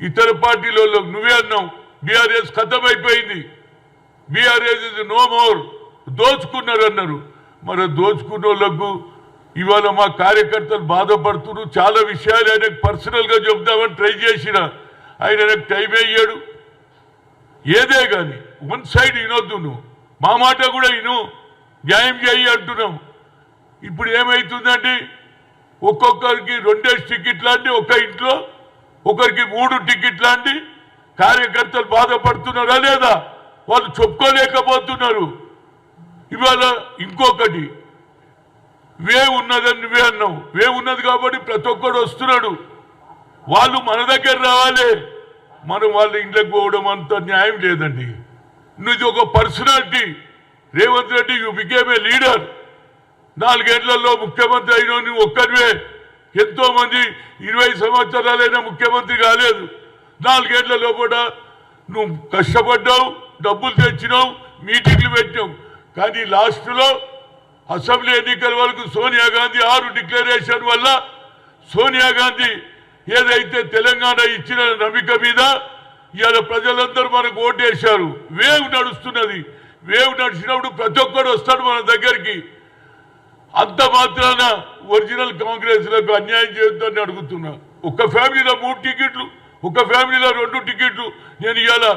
ఇతర పార్టీలో నువ్వే అన్నావు బీఆర్ఎస్ అయిపోయింది బీఆర్ఎస్ ఇస్ నో మోర్ దోచుకున్నారు అన్నారు మరి దోచుకున్న వాళ్ళకు ఇవాళ మా కార్యకర్తలు బాధపడుతున్నారు. చాలా విషయాలు ఆయనకు పర్సనల్గా గా ట్రై చేసిన. ఆయన నాకు టైం అయ్యాడు ఏదే కానీ వన్ సైడ్ వినొద్దు నువ్వు. మా మాట కూడా విను. న్యాయం చేయి అంటున్నాం. ఇప్పుడు ఏమవుతుందండి ఒక్కొక్కరికి రెండేసి టికెట్లు అంటే ఒక ఇంట్లో ఒకరికి మూడు టికెట్లు అండి కార్యకర్తలు బాధపడుతున్నారా లేదా? వాళ్ళు చెప్పుకోలేకపోతున్నారు. ఇవాళ ఇంకొకటి. వే ఉన్నదని నువ్వే అన్నావు. వే ఉన్నది కాబట్టి ప్రతి ఒక్కడు వస్తున్నాడు. వాళ్ళు మన దగ్గర రావాలి. మనం వాళ్ళ ఇంట్లోకి పోవడం అంత న్యాయం లేదండి. నువ్వు ఒక personality. Revanth Reddy you became a leader నాలుగేళ్ళలో ముఖ్యమంత్రి అయిన నువ్వు ఒక్కరివే ఎంతో మంది ఇరవై సంవత్సరాలైనా ముఖ్యమంత్రి కాలేదు. నాలుగేళ్ళ లోపల నువ్వు కష్టపడ్డావు డబ్బులు తెచ్చినావు మీటింగ్లు పెట్టావు కానీ లాస్ట్లో అసెంబ్లీ ఎన్నికల వరకు సోనియా గాంధీ ఆరు డిక్లరేషన్ వల్ల సోనియా గాంధీ ఏదైతే తెలంగాణ ఇచ్చిన నమ్మిక మీద ఇవాళ ప్రజలందరూ మనకు ఓటేశారు. వేవ్ నడుస్తున్నది. వేవ్ నడిచినప్పుడు ప్రతి ఒక్కడు వస్తాడు మన దగ్గరికి. అంత మాత్రాన ఒరిజినల్ కాంగ్రెస్లకు అన్యాయం చేయొద్దని అడుగుతున్నా. ఒక ఫ్యామిలీలో మూడు టికెట్లు ఒక ఫ్యామిలీలో రెండు టికెట్లు. నేను ఇవాళ